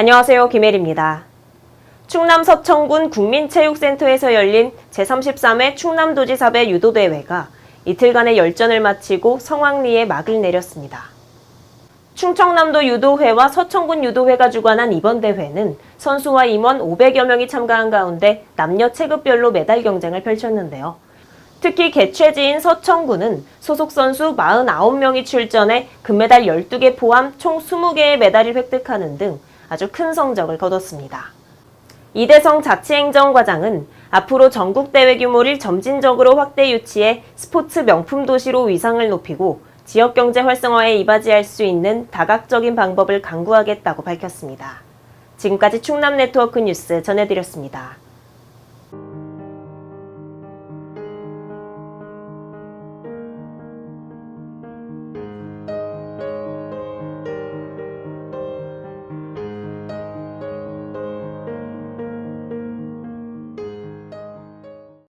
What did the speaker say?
안녕하세요. 김혜리입니다. 충남 서천군 국민체육센터에서 열린 제33회 충남도지사배 유도대회가 이틀간의 열전을 마치고 성황리에 막을 내렸습니다. 충청남도 유도회와 서천군 유도회가 주관한 이번 대회는 선수와 임원 500여 명이 참가한 가운데 남녀 체급별로 메달 경쟁을 펼쳤는데요. 특히 개최지인 서천군은 소속 선수 49명이 출전해 금메달 12개 포함 총 20개의 메달을 획득하는 등 아주 큰 성적을 거뒀습니다. 이대성 자치행정과장은 앞으로 전국 대회 규모를 점진적으로 확대 유치해 스포츠 명품 도시로 위상을 높이고 지역 경제 활성화에 이바지할 수 있는 다각적인 방법을 강구하겠다고 밝혔습니다. 지금까지 충남 네트워크 뉴스 전해드렸습니다.